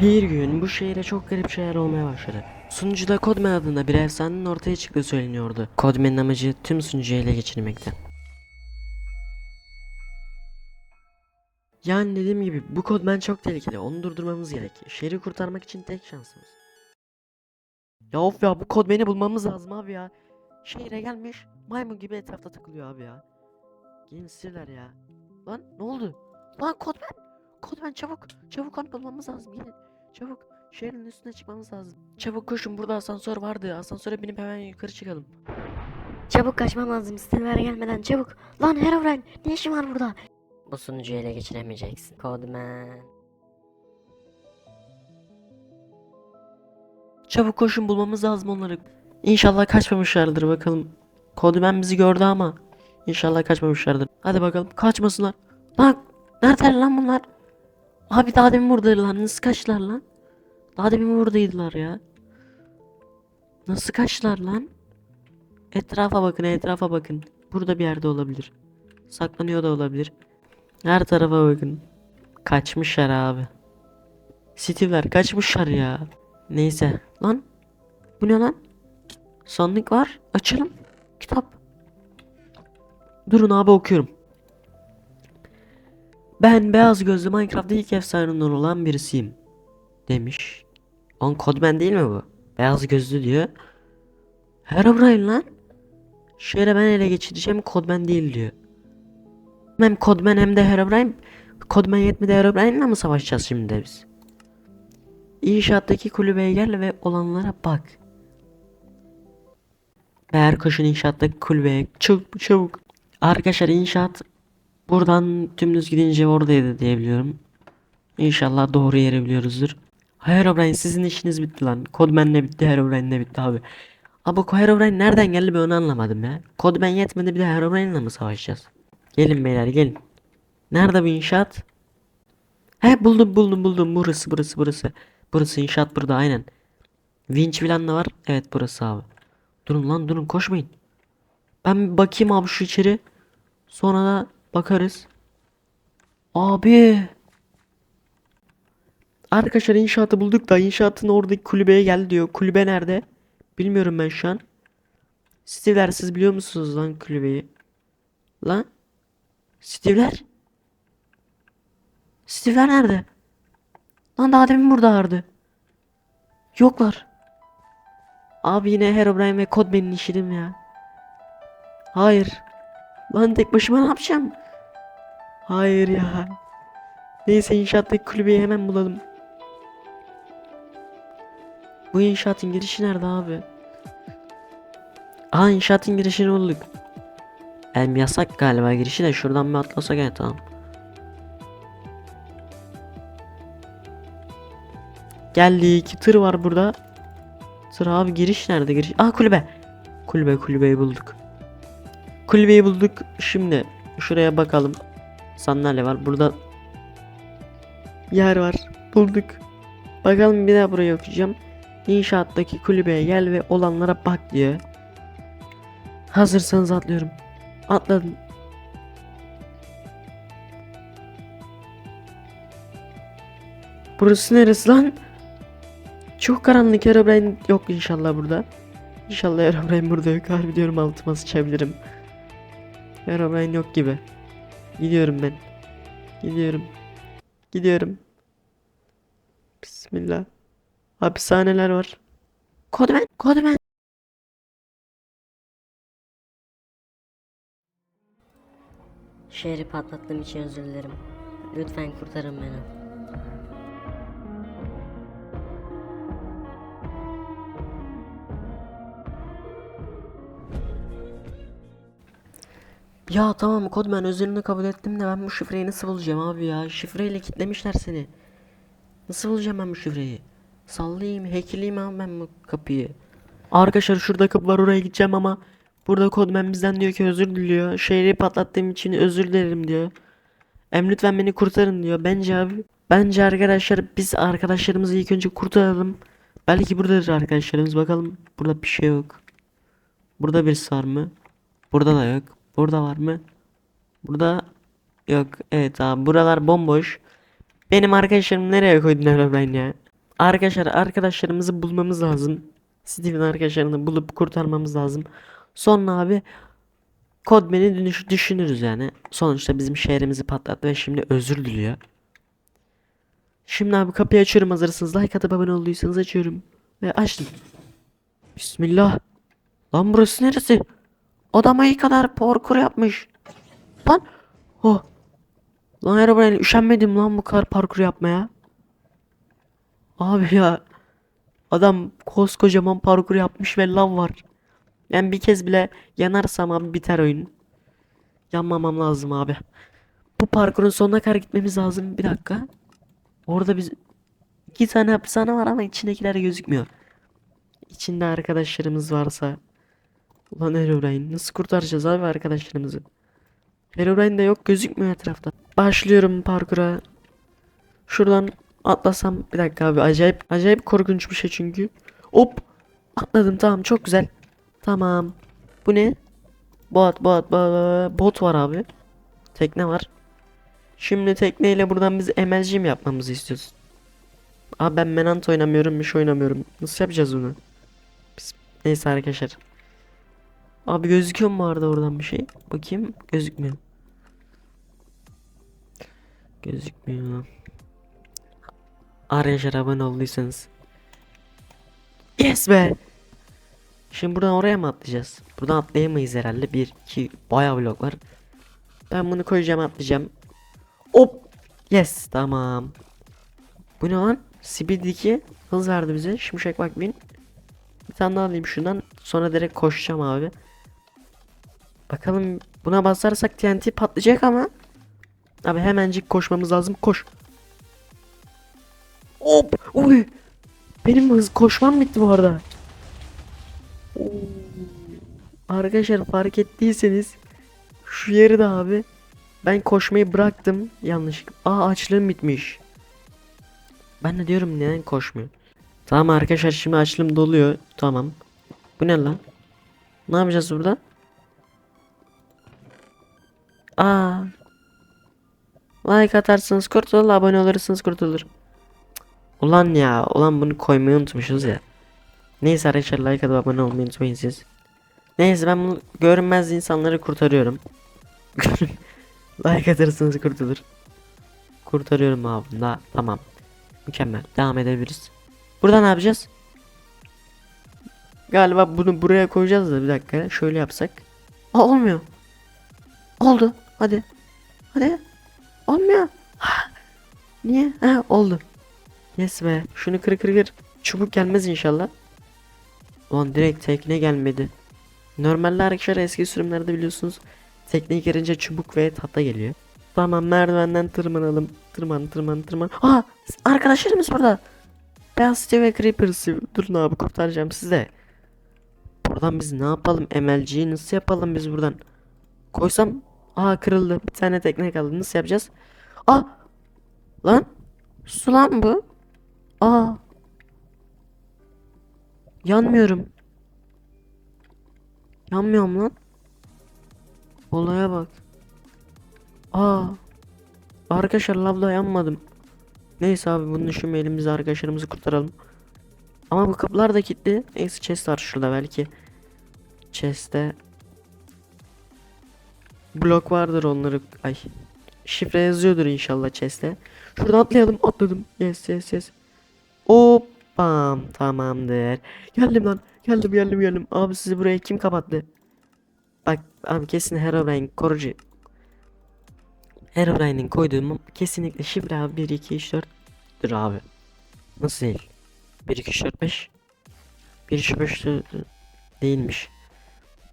Bir gün bu şehre çok garip şeyler olmaya başladı. Sunucuda Kodman adında bir efsanenin ortaya çıktığı söyleniyordu. Kodman'ın amacı tüm sunucuyu ele geçirmekti. Yani dediğim gibi bu Kodman çok tehlikeli. Onu durdurmamız gerek. Şehri kurtarmak için tek şansımız. Ya of ya bu Kodman'i bulmamız lazım abi ya. Şehre gelmiş maymun gibi etrafta takılıyor abi ya. Gelin sirler ya. Lan ne oldu? Lan Kodman! Kodman çabuk! Çabuk onu bulmamız lazım gelin. Çabuk! Şehrin üstüne çıkmamız lazım. Çabuk koşun burada asansör vardı. Asansöre binip hemen yukarı çıkalım. Çabuk kaçmam lazım Silver gelmeden çabuk. Lan Herobrine ne işin var burada? Bu sunucuyu ele geçiremeyeceksin. Kodman. Çabuk koşun bulmamız lazım onları. İnşallah kaçmamışlardır bakalım. Kodman bizi gördü ama. İnşallah kaçmamışlardır. Hadi bakalım kaçmasınlar. Lan neredeler lan bunlar? Abi daha demin buradaydılar. Nasıl kaçtılar lan? Daha demin buradaydılar ya. Nasıl kaçtılar lan? Etrafa bakın etrafa bakın. Burada bir yerde olabilir. Saklanıyor da olabilir. Her tarafa bakın. Kaçmışlar abi. Steve'ler kaçmışlar ya. Neyse. Lan. Bu ne lan? Sandık var. Açalım. Kitap. Durun abi okuyorum. Ben beyaz gözlü Minecraft'ta ilk efsaneden olan birisiyim. Demiş. On Codman değil mi bu? Beyaz gözlü diyor. Herobrine lan. Şöyle ben ele geçireceğim Codman değil diyor. Hem Codman hem de Herobrine. Codman yetmedi Herobrine'la mı savaşacağız şimdi biz? İnşaattaki kulübeye gel ve olanlara bak. Eğer koşun inşaattaki kulübeye çabuk çabuk. Arkadaşlar inşaat buradan dümdüz gidince oradaydı diyebiliyorum. İnşallah doğru yeri biliyoruzdur. Herobrine sizin işiniz bitti lan. Codman'le bitti Herobrine'le bitti abi. Abi bu Herobrine nereden geldi ben onu anlamadım ya. Codman yetmedi bir de Herobrine'le mi savaşacağız? Gelin beyler gelin. Nerede bu inşaat? He buldum buldum buldum burası burası burası. Burası inşaat burada aynen. Vinç filan da var. Evet burası abi. Durun lan durun koşmayın. Ben bir bakayım abi şu içeri. Sonra da bakarız. Abi. Arkadaşlar inşaatı bulduk da inşaatın oradaki kulübeye geldi diyor. Kulübe nerede? Bilmiyorum ben şu an. Steve'ler siz biliyor musunuz lan kulübeyi? Lan? Steve'ler? Steve'ler nerede? Lan daha demin buradalardı. Yoklar. Abi yine Herobrine ve Codman'in işidim ya. Hayır. Lan tek başıma ne yapacağım? Hayır ya. Neyse inşaattaki kulübeyi hemen bulalım. Bu inşaatın girişi nerede abi? Aa inşaatın girişini bulduk. Hem yasak galiba girişi de şuradan bir atlasak ya tamam. Geldik. Tır var burada. Tır abi giriş nerede giriş? Aa kulübe. Kulübe kulübeyi bulduk. Kulübeyi bulduk. Şimdi şuraya bakalım. Sandalye var. Burada yer var. Bulduk. Bakalım bir daha buraya okuyacağım. İnşaattaki kulübeye gel ve olanlara bak diyor. Hazırsanız atlıyorum. Atladım. Burası neresi lan? Çok karanlık Herobrine yok inşallah burada. İnşallah Herobrine burada yok. Harbi diyorum altıma sıçabilirim. Herobrine yok gibi. Gidiyorum ben. Gidiyorum. Gidiyorum. Bismillah. Hapishaneler var. Kodman, Kodman. Şehri patlattığım için özür dilerim. Lütfen kurtarın beni. Ya tamam Kodman özürünü kabul ettim de ben bu şifreyi nasıl bulacağım abi ya? Şifreyle kitlemişler seni. Nasıl bulacağım ben bu şifreyi? Sallayayım, hackleyeyim abi ben bu kapıyı. Arkadaşlar şurada kapı var oraya gideceğim ama burada Kodman bizden diyor ki özür diliyor. Şehri patlattığım için özür dilerim diyor. Em lütfen beni kurtarın diyor. Bence abi. Bence arkadaşlar biz arkadaşlarımızı ilk önce kurtaralım. Belki buradadır arkadaşlarımız. Bakalım. Burada bir şey yok. Burada birisi var mı? Burada da yok. Burada var mı? Burada yok. Evet abi buralar bomboş. Benim arkadaşlarım nereye koydun Herobrine ya? Arkadaşlar arkadaşlarımızı bulmamız lazım. Steve'in arkadaşlarını bulup kurtarmamız lazım. Sonra abi dönüş düşünürüz yani. Sonuçta bizim şehrimizi patlattı ve şimdi özür diliyor. Şimdi abi kapıyı açıyorum hazırsınız. Like atıp abone olduysanız açıyorum. Ve açtım. Bismillah. Lan burası neresi? Adam ayı kadar parkur yapmış. Lan. Oh. Lan Herobrine üşenmedim lan bu kadar parkur yapmaya. Abi ya. Adam koskocaman parkur yapmış ve lav var. Ben bir kez bile yanarsam abi biter oyun. Yanmamam lazım abi. Bu parkurun sonuna kadar gitmemiz lazım. Bir dakika. Orada biz iki tane hapishane var ama içindekiler gözükmüyor. İçinde arkadaşlarımız varsa. Ulan Herobrine nasıl kurtaracağız abi arkadaşlarımızı? Herobrine de yok gözükmüyor etrafta. Başlıyorum parkura. Şuradan atlasam bir dakika abi acayip acayip korkunç bir şey çünkü. Hop atladım tamam çok güzel. Tamam. Bu ne? Bot bot bot bot var abi. Tekne var. Şimdi tekneyle buradan biz mi yapmamızı istiyoruz? Abi ben Menant oynamıyorum bir oynamıyorum. Nasıl yapacağız bunu? Biz... Neyse arkadaşlar. Abi gözüküyor mu arada oradan bir şey? Bakayım gözükmüyor. Gözükmüyor. Arkadaşlar abone olduysanız. Yes be. Şimdi buradan oraya mı atlayacağız? Buradan atlayamayız herhalde. Bir, iki, bayağı blok var. Ben bunu koyacağım atlayacağım. Hop. Yes tamam. Bu ne lan? Speed 2 hız verdi bize. Şimşek bak bin. Bir tane daha alayım şundan. Sonra direkt koşacağım abi. Bakalım buna basarsak TNT patlayacak ama. Abi hemencik koşmamız lazım. Koş. Hop. Uy. Benim hız koşmam bitti bu arada. Arkadaşlar fark ettiyseniz şu yeri de abi ben koşmayı bıraktım yanlışlıkla. Aa açlığım bitmiş. Ben de diyorum neden koşmuyor. Tamam arkadaşlar şimdi açlığım doluyor. Tamam. Bu ne lan? Ne yapacağız burada? Aa. Like atarsınız kurtulur, abone olursanız kurtulur. Ulan ya, ulan bunu koymayı unutmuşuz ya. Neyse arkadaşlar like atıp abone olmayı unutmayın siz. Neyse ben bunu görünmez insanları kurtarıyorum. like atarsanız kurtulur. Kurtarıyorum abi. Da, tamam. Mükemmel. Devam edebiliriz. Burada ne yapacağız? Galiba bunu buraya koyacağız da bir dakika. Şöyle yapsak. Aa, olmuyor. Oldu. Hadi. Hadi. Olmuyor. Niye? Ha, oldu. Yes be. Şunu kır kır kır. Çubuk gelmez inşallah. Ulan direkt tekne gelmedi. Normalde arkadaşlar eski sürümlerde biliyorsunuz tekneye girince çubuk ve tahta geliyor. Tamam merdivenden tırmanalım. Tırman tırman tırman. Aa arkadaşlarımız burada. Beyaz Steve ve Creepers. Durun abi kurtaracağım size. Buradan biz ne yapalım? MLG'yi nasıl yapalım biz buradan? Koysam. Aa kırıldı. Bir tane tekne kaldı. Nasıl yapacağız? Aa. Lan. Su lan bu. Aa. Yanmıyorum. Yanmıyorum lan. Olaya bak. Aa. Arkadaşlar lavda yanmadım. Neyse abi bunu düşünmeyelim biz arkadaşlarımızı kurtaralım. Ama bu kapılar da kilitli. Neyse chest var şurada belki. Chest'te blok vardır onları. Ay. Şifre yazıyordur inşallah chest'te. Şuradan atlayalım. Atladım. Yes yes yes. Hoppam. Tamamdır. Geldim lan. Geldim geldim geldim. Abi sizi buraya kim kapattı? Bak abi kesin Herobrine korucu. Herobrine'in koyduğum kesinlikle şifre abi 1 2 3 4 dur abi. Nasıl değil? 1 2 3 4 5 1 2 3 5 değilmiş.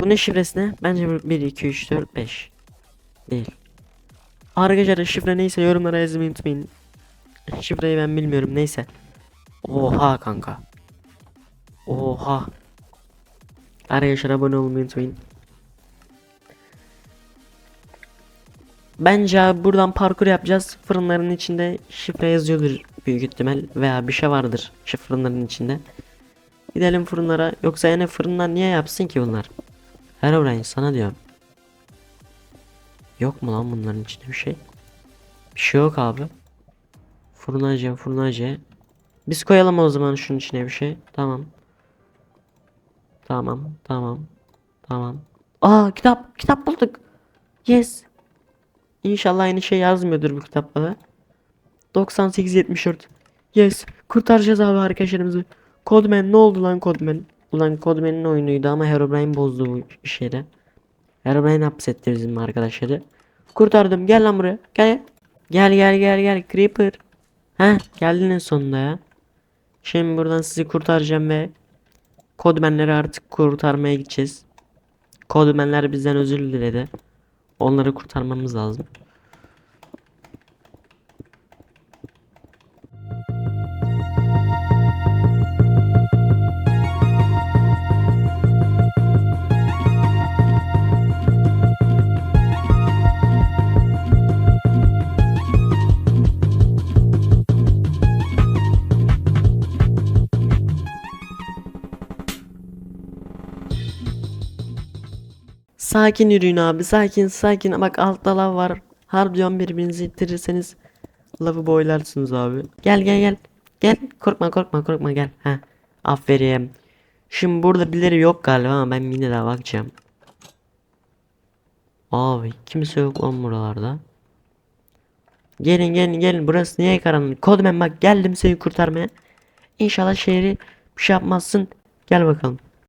Bu ne şifresi ne? Bence 1 2 3 4 5 değil. Arkadaşlar şifre neyse yorumlara yazmayı unutmayın. Şifreyi ben bilmiyorum neyse. Oha kanka. Oha. Arkadaşlar abone olmayı unutmayın. Bence buradan parkur yapacağız. Fırınların içinde şifre yazıyordur büyük ihtimal veya bir şey vardır fırınların içinde. Gidelim fırınlara. Yoksa yani fırınlar niye yapsın ki bunlar? Herobrine sana diyorum. Yok mu lan bunların içinde bir şey? Bir şey yok abi. Fırınacı, fırınacı. Biz koyalım o zaman şunun içine bir şey. Tamam. Tamam, tamam. Tamam. Aa kitap, kitap bulduk. Yes. İnşallah aynı şey yazmıyordur bu kitapta da. 9874. Yes. Kurtaracağız abi arkadaşlarımızı. Codman ne oldu lan Codman? Ulan Codman'in oyunuydu ama Herobrine bozdu bu işleri. Herobrine hapsetti bizim arkadaşları. Kurtardım. Gel lan buraya. Gel. Gel gel gel gel. Creeper. Heh geldin en sonunda ya. Şimdi buradan sizi kurtaracağım ve Codman'leri artık kurtarmaya gideceğiz. Codman'ler bizden özür diledi. Onları kurtarmamız lazım. Sakin yürüyün abi. Sakin sakin. Bak altta lav var. Harbiden birbirinizi ittirirseniz lavı boylarsınız abi. Gel gel gel. Gel. Korkma korkma korkma gel. Ha. Aferin. Şimdi burada birileri yok galiba ama ben yine de bakacağım. Abi kimse yok on buralarda. Gelin gelin gelin burası niye karanlık? Kodmen bak geldim seni kurtarmaya. İnşallah şehri bir şey yapmazsın. Gel bakalım.